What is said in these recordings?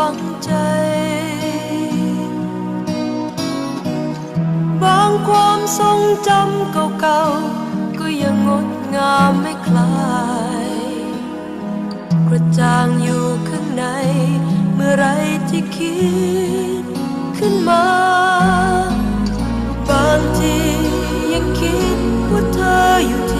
ฝังใจ บางความทรงจำเก่าๆ ก็ยังงดงามไม่คลาย กระจ่างอยู่ข้างใน เมื่อไรที่คิดขึ้นมา บางทียังคิดว่าเธออยู่ที่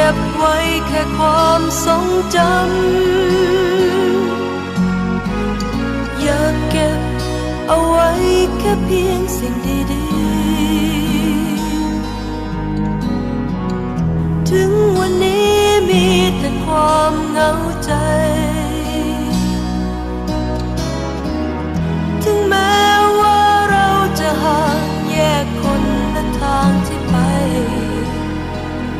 ก็บไว้แค่ความทรงจำ อยากเก็บเอาไว้แค่เพียงสิ่งดีๆ ถึงวันนี้มีแต่ความเหงาใจ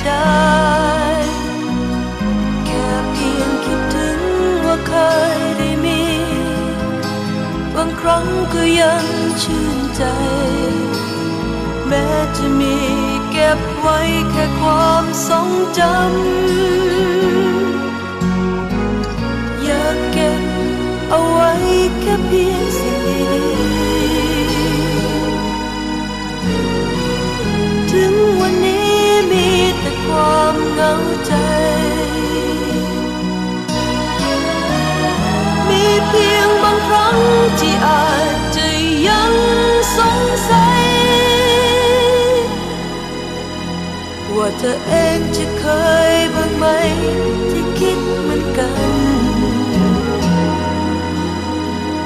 เสียดายแค่เพียงคิดถึงว่าเคยได้มี บางครั้งก็ยังชื่นใจ แม้จะมีเก็บไว้แค่ความทรงจำอยากเก็บเอาไว้แค่เพียงสิ่งดี ใจ มีเพียงบางครั้งที่อาจจะยังสงสัย ว่าเธอเองจะเคยบ้างไหม ที่คิดเหมือนกัน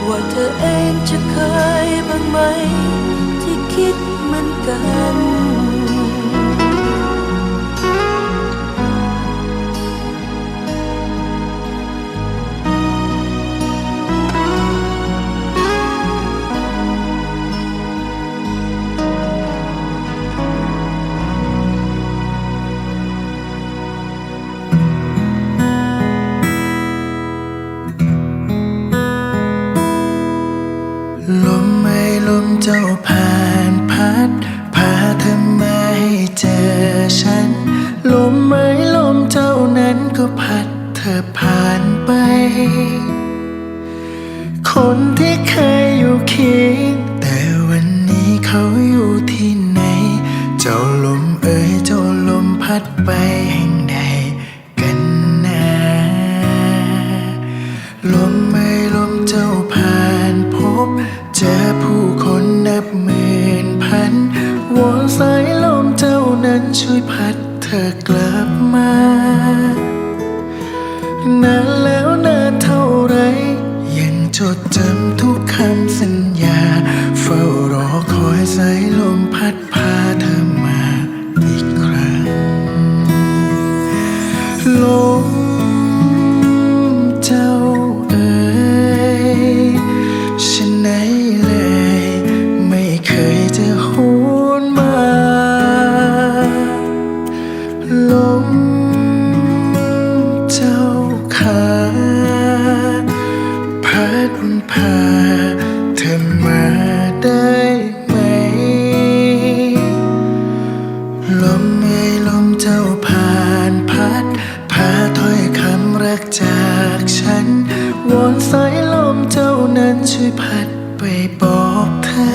ว่าเธอเองจะเคยบ้างไหม ที่คิดเหมือนกัน คนที่เคยอยู่เคียงแต่วันนี้เขาอยู่ที่ไหน เจ้าลมเอ่ยเจ้าลมพัดไปแห่งใดกันนะลมไม่ลมเจ้าผ่านพบ เจอผู้คนนับหมื่นพันวอนสายลมเจ้านั้นช่วยพัดเธอกลับมานานแล้ว ไรยังจดจำทุกคำสัญญา เฝ้ารอคอยสายลมพัดากฉัน วอนสายลมเจ้านั้นช่วยพัดไปบอกเธอ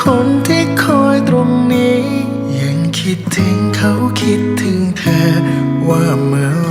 คนที่คอยตรงนี้ ยังคิดถึงเขาคิดถึงเธอว่าเมื่อ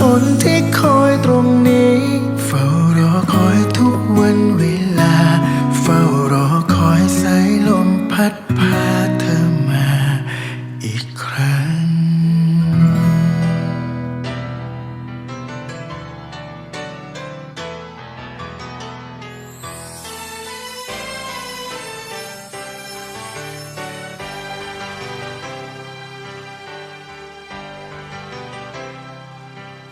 คนที่คอยตรงนี้ เฝ้ารอคอยทุกวันเวลา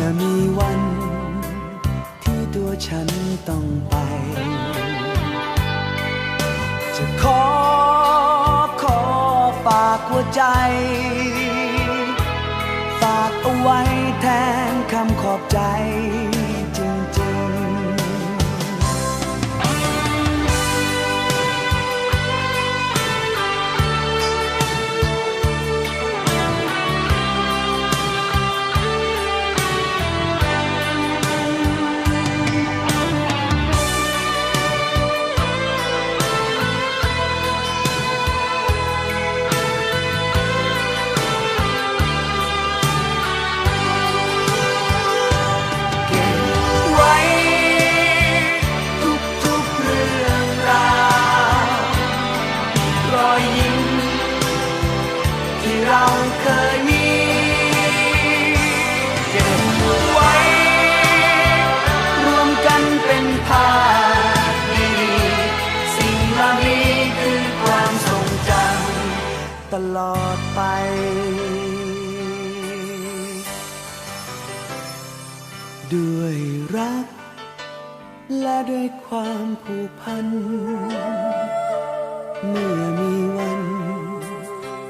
มื่อมีวัน ที่ตัวฉันต้องไป จะขอขอฝากหัวใจ เราเคยมีเก็บไว้ รวมกันเป็นภาพดีสิ่งเหล่านี้คือความทรงจำตลอดไปด้วยรัก และด้วยความผูกพัน เมื่อมีวัน